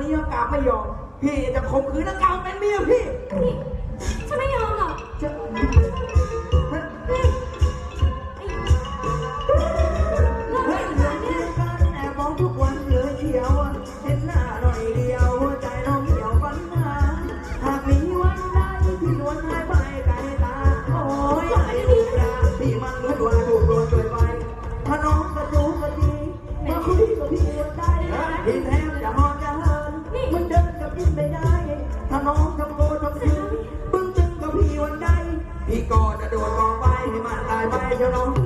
วันนี้อากาศไม่ยอม พี่จะข่มขืนอากาศเป็นเมียพี่นี่ฉันไม่ยอมหรอกจะนี่ไอ้เลิกเฮ้ยกันเดี๋เถยวอะเจเนี่อยกันแอบมองทุกวันเลยเชียวอะเห็นหน้าหน่อยเดียวหัวใจน้องเหี่ยวฝันหาหากมีวันใดที่นวลหายไปไกลตา โอ้ยไอ้ลูกยาพี่มันเหมือนว่าถูกโดนโดยไปถ้าน้องกระจูกระจีมาคุยกับพี่วันใดพี่แทบจะหอ พี่ก็จะโดนกองไปให้มันตายไปเชียวน้อง